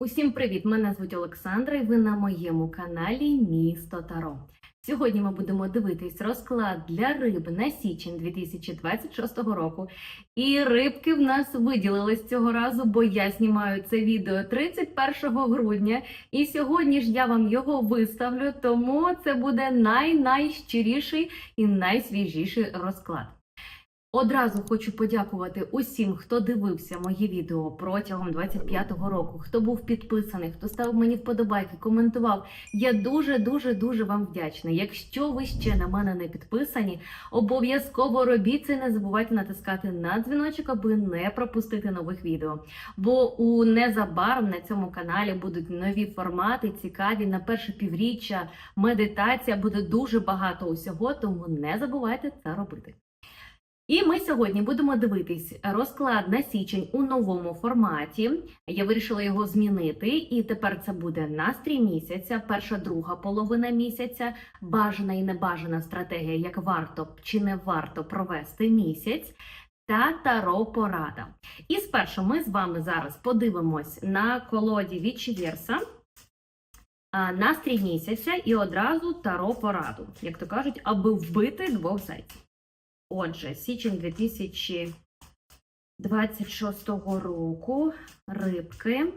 Усім привіт! Мене звуть Олександра, і ви на моєму каналі Місто Таро. Сьогодні ми будемо дивитись розклад для риб на січень 2026 року. І рибки в нас виділились цього разу, бо я знімаю це відео 31 грудня. І сьогодні ж я вам його виставлю, тому це буде най-найщиріший і найсвіжіший розклад. Одразу хочу подякувати усім, хто дивився моє відео протягом 25-го року, хто був підписаний, хто ставив мені вподобайки, коментував. Я дуже дуже дуже вам вдячна. Якщо ви ще на мене не підписані, обов'язково робіть це. Не забувайте натискати на дзвіночок, аби не пропустити нових відео. Бо у незабаром на цьому каналі будуть нові формати, цікаві на перше півріччя. Медитація буде дуже багато усього, тому не забувайте це робити. І ми сьогодні будемо дивитись розклад на січень у новому форматі. Я вирішила його змінити, і тепер це буде настрій місяця, перша друга половина місяця, бажана і небажана стратегія, як варто чи не варто провести місяць. Та таро порада. І спершу ми з вами зараз подивимось на колоді Вічі-Вірса, а, настрій місяця і одразу таро пораду, як то кажуть, аби вбити двох зайців. Отже, січень 2026 року рибки,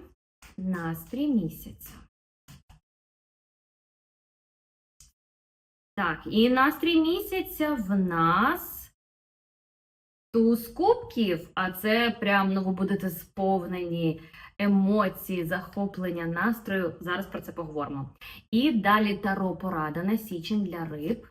настрій місяця. Так, і настрій місяця в нас туз кубків, а це прям ну, ви будете сповнені емоції, захоплення настрою. Зараз про це поговоримо. І далі таро порада на січень для риб.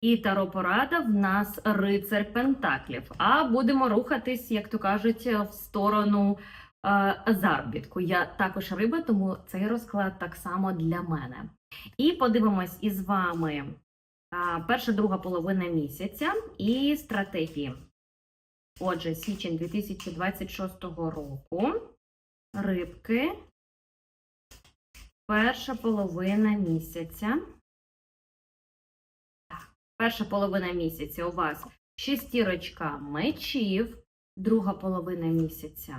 І таро-порада в нас рицар Пентаклів. А будемо рухатись, як то кажуть, в сторону е, заробітку. Я також риба, тому цей розклад так само для мене. І подивимось із вами е, перша друга половина місяця і стратегії. Отже, січень 2026 року. Рибки. Перша половина місяця. Перша половина місяця у вас шестірочка мечів, друга половина місяця.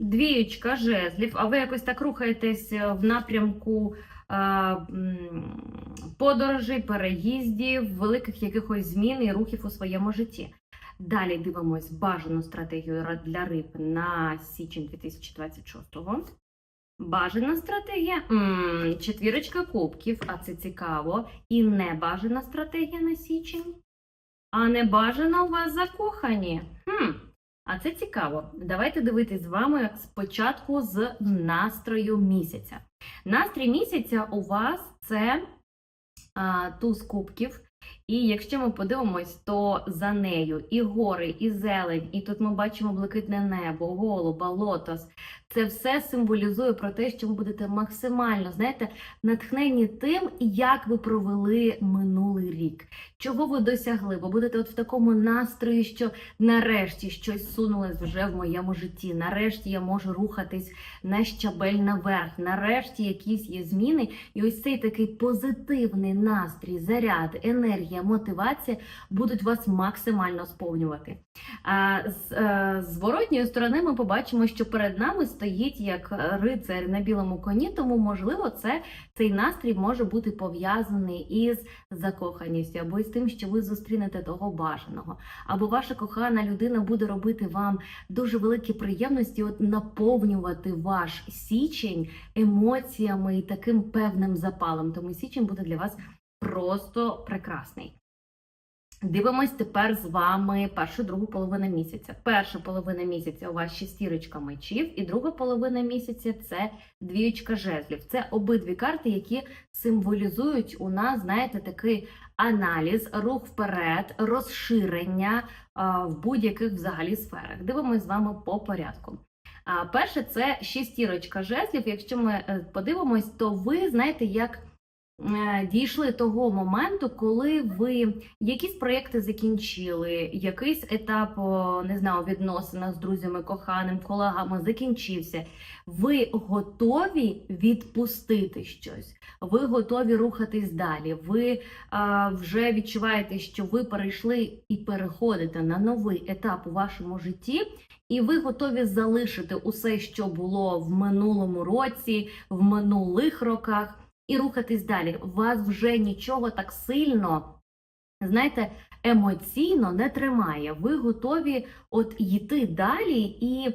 Двіючка жезлів, а ви якось так рухаєтесь в напрямку е, подорожей, переїздів, великих якихось змін і рухів у своєму житті. Далі дивимось бажану стратегію для риб на січень 2026-го. Бажана стратегія четвірочка кубків, а це цікаво. І небажана стратегія на січень. А небажана у вас закохані. Хм, а це цікаво. Давайте дивитись з вами спочатку з настрою місяця. Настрій місяця у вас це а, туз кубків. І якщо ми подивимось, то за нею і гори, і зелень, і тут ми бачимо блакитне небо, голуба, лотос. Це все символізує про те, що ви будете максимально, знаєте, натхнені тим, як ви провели минулий рік, чого ви досягли. Ви будете от в такому настрої, що нарешті щось сунулось вже в моєму житті. Нарешті я можу рухатись на щабель наверх. Нарешті якісь є зміни. І ось цей такий позитивний настрій, заряд, енергія, мотивація будуть вас максимально сповнювати. А з е, зворотньої сторони ми побачимо, що перед нами стоїть як рицар на білому коні, тому, можливо, це цей настрій може бути пов'язаний із закоханістю, або із тим, що ви зустрінете того бажаного, або ваша кохана людина буде робити вам дуже великі приємності, от наповнювати ваш січень емоціями і таким певним запалом. Тому січень буде для вас просто прекрасний. Дивимось тепер з вами першу другу половину місяця. Перша половина місяця у вас шестірочка мечів, і друга половина місяця це двіючка жезлів. Це обидві карти, які символізують у нас, знаєте, такий аналіз, рух вперед, розширення в будь-яких взагалі сферах. Дивимось з вами по порядку. А, перше, це шестірочка жезлів. Якщо ми е, подивимось, то ви знаєте, як дійшли того моменту, коли ви якісь проєкти закінчили, якийсь етап, не знаю, відносина з друзями, коханим, колегами закінчився. Ви готові відпустити щось, ви готові рухатись далі. Ви а, вже відчуваєте, що ви перейшли і переходите на новий етап у вашому житті. і ви готові залишити усе, що було в минулому році, в минулих роках, і рухатись далі. Вас вже нічого так сильно, знаєте, емоційно не тримає. Ви готові от йти далі і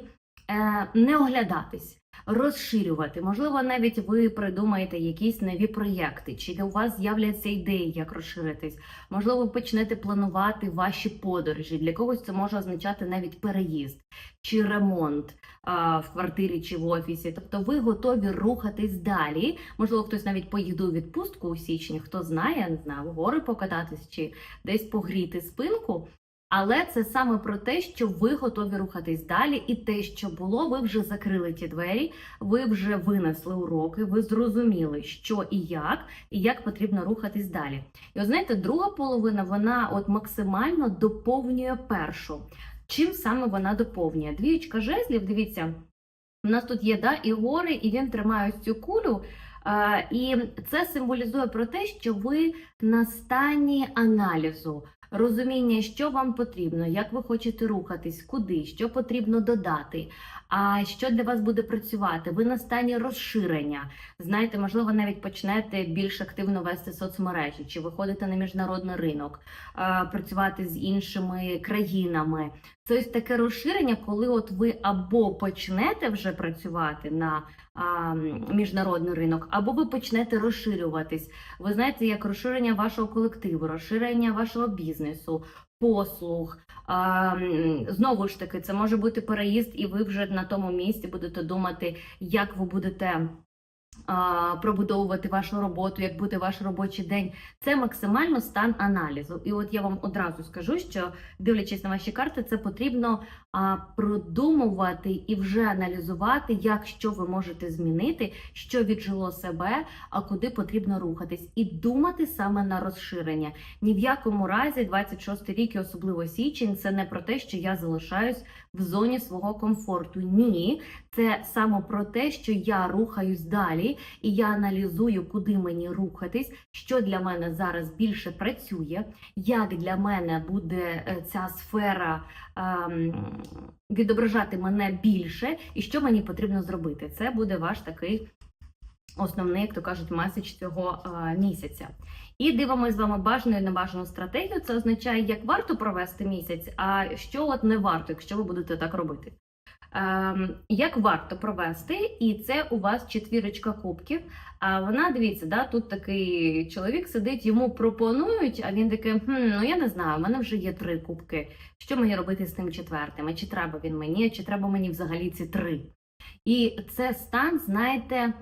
не оглядатись. Розширювати, можливо, навіть ви придумаєте якісь нові проєкти, чи у вас з'являться ідеї, як розширитись. Можливо, ви почнете планувати ваші подорожі. Для когось це може означати навіть переїзд чи ремонт а, в квартирі чи в офісі. Тобто ви готові рухатись далі. Можливо, хтось навіть поїде у відпустку у січні, хто знає, не знаю, в гори покататись чи десь погріти спинку. Але це саме про те, що ви готові рухатись далі, і те, що було, ви вже закрили ті двері, ви вже винесли уроки, ви зрозуміли, що і як, і як потрібно рухатись далі. І от знаєте, друга половина вона от максимально доповнює першу. Чим саме вона доповнює? Двієчка жезлів, дивіться, у нас тут є да, і гори, і він тримає цю кулю. І це символізує про те, що ви на стані аналізу, розуміння, що вам потрібно, як ви хочете рухатись, куди, що потрібно додати, а що для вас буде працювати. Ви на стані розширення. Знаєте, можливо, навіть почнете більш активно вести соцмережі, чи виходити на міжнародний ринок, працювати з іншими країнами. Це таке розширення, коли от ви або почнете вже працювати на а, міжнародний ринок, або ви почнете розширюватись. Ви знаєте, як розширення вашого колективу, розширення вашого бізнесу, послуг. А, знову ж таки, це може бути переїзд, і ви вже на тому місці будете думати, як ви будете. Пробудовувати вашу роботу, як буде ваш робочий день, це максимально стан аналізу. І от я вам одразу скажу, що дивлячись на ваші карти, це потрібно продумувати і вже аналізувати, як що ви можете змінити, що віджило себе, а куди потрібно рухатись, і думати саме на розширення. Ні в якому разі 26 рік, і особливо січень, це не про те, що я залишаюсь в зоні свого комфорту. Ні, це саме про те, що я рухаюсь далі, і я аналізую, куди мені рухатись, що для мене зараз більше працює, як для мене буде е, ця сфера ем, відображати мене більше, і що мені потрібно зробити. Це буде ваш такий основний, як то кажуть, меседж цього е, місяця. І дивимося з вами бажану і небажану стратегію. Це означає, як варто провести місяць, а що от не варто, якщо ви будете так робити. Ем, як варто провести, і це у вас четвірочка кубків. А вона дивіться, да, тут такий чоловік сидить, йому пропонують, а він такий, хм, ну я не знаю, в мене вже є три кубки. Що мені робити з тим четвертим? А Чи треба він мені, чи треба мені взагалі ці три? І це стан, знаєте,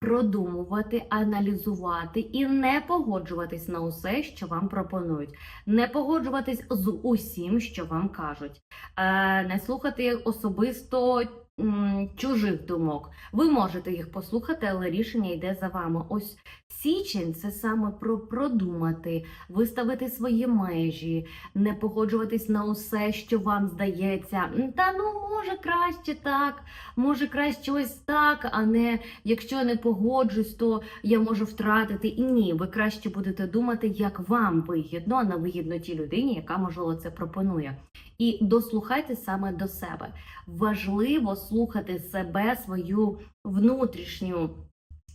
продумувати, аналізувати і не погоджуватись на усе, що вам пропонують, не погоджуватись з усім, що вам кажуть, е, не слухати особисто чужих думок. Ви можете їх послухати, але рішення йде за вами. Ось січень це саме про продумати, виставити свої межі, не погоджуватись на усе, що вам здається. Та ну може краще так, може краще ось так, а не якщо не погоджусь, то я можу втратити. І ні, ви краще будете думати, як вам вигідно, а не вигідно тій людині, яка можливо це пропонує. І дослухайте саме до себе. Важливо слухати себе, свою внутрішню.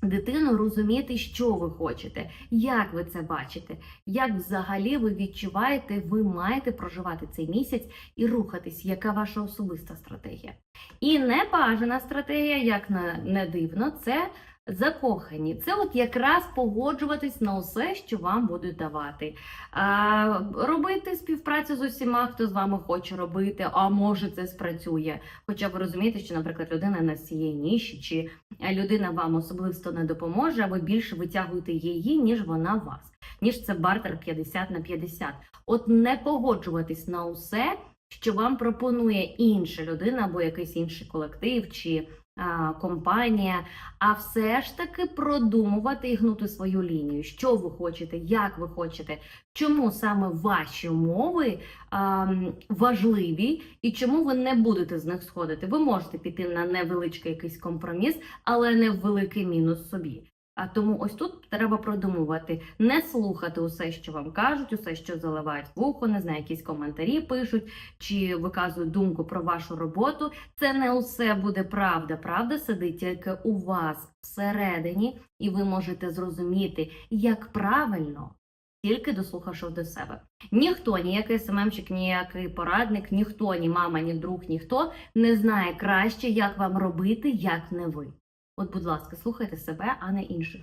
Дитину розуміти, що ви хочете, як ви це бачите, як взагалі ви відчуваєте, ви маєте проживати цей місяць і рухатись, яка ваша особиста стратегія. І небажана стратегія, як не дивно, це закохані. Це от якраз погоджуватись на усе, що вам будуть давати. А, робити співпрацю з усіма, хто з вами хоче робити, а може це спрацює. Хоча ви розумієте, що, наприклад, людина з цієї ніші, чи людина вам особисто не допоможе, а ви більше витягуєте її, ніж вона вас, ніж це бартер 50 на 50. От не погоджуватись на усе, що вам пропонує інша людина або якийсь інший колектив чи а, компанія, а все ж таки продумувати і гнути свою лінію, що ви хочете, як ви хочете, чому саме ваші умови а, важливі і чому ви не будете з них сходити. Ви можете піти на невеличкий якийсь компроміс, але не в великий мінус собі. А тому ось тут треба продумувати, не слухати усе, що вам кажуть, усе, що заливають в ухо, не знаю, якісь коментарі пишуть чи виказують думку про вашу роботу. Це не усе буде правда. Правда сидить тільки у вас всередині, і ви можете зрозуміти, як правильно, тільки дослухавши до себе. Ніхто, ніякий СММчик, ніякий порадник, ніхто, ні мама, ні друг, ніхто не знає краще, як вам робити, як не ви. От, будь ласка, слухайте себе, а не інших.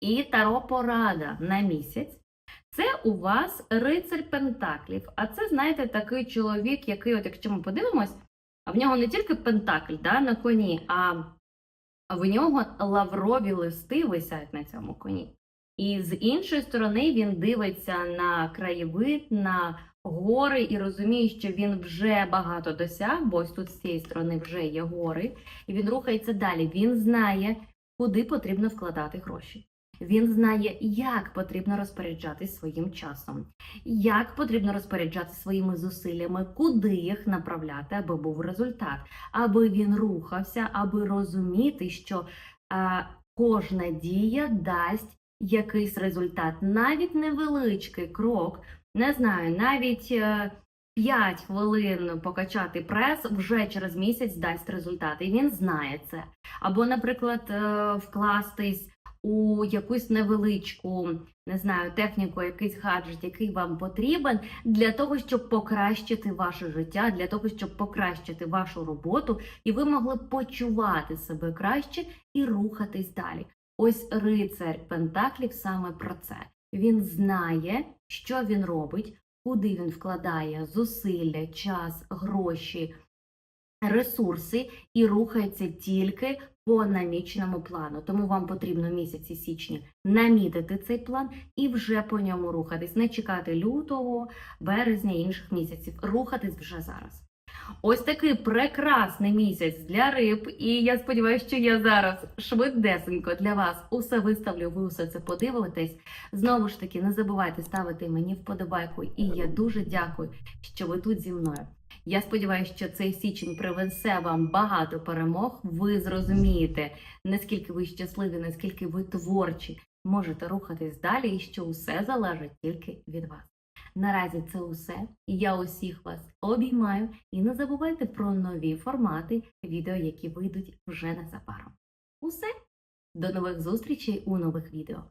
І таро порада на місяць. Це у вас рицарь Пентаклів. А це, знаєте, такий чоловік, який, от якщо ми подивимось, в нього не тільки Пентакль да, на коні, а в нього лаврові листи висять на цьому коні. І з іншої сторони він дивиться на краєвид, на гори і розуміє, що він вже багато досяг, бо ось тут з цієї сторони вже є гори, і він рухається далі. Він знає, куди потрібно вкладати гроші. Він знає, як потрібно розпоряджатись своїм часом, як потрібно розпоряджатися своїми зусиллями, куди їх направляти, аби був результат, аби він рухався, аби розуміти, що а, кожна дія дасть якийсь результат, навіть невеличкий крок, не знаю, навіть е, 5 хвилин покачати прес вже через місяць дасть результат, і він знає це. Або, наприклад, е, вкластись у якусь невеличку, не знаю, техніку, якийсь гаджет, який вам потрібен, для того, щоб покращити ваше життя, для того, щоб покращити вашу роботу, і ви могли почувати себе краще і рухатись далі. Ось рицар Пентаклів саме про це. Він знає, що він робить, куди він вкладає зусилля, час, гроші, ресурси і рухається тільки по наміченому плану. Тому вам потрібно місяці січні намітити цей план і вже по ньому рухатись, не чекати лютого, березня інших місяців. Рухатись вже зараз. Ось такий прекрасний місяць для риб, і я сподіваюся, що я зараз швидесенько для вас усе виставлю, ви усе це подивитесь. Знову ж таки, не забувайте ставити мені вподобайку, і я дуже дякую, що ви тут зі мною. Я сподіваюся, що цей січень принесе вам багато перемог. Ви зрозумієте, наскільки ви щасливі, наскільки ви творчі, можете рухатись далі, і що усе залежить тільки від вас. Наразі це усе. Я усіх вас обіймаю і не забувайте про нові формати відео, які вийдуть вже незабаром. Усе! До нових зустрічей у нових відео.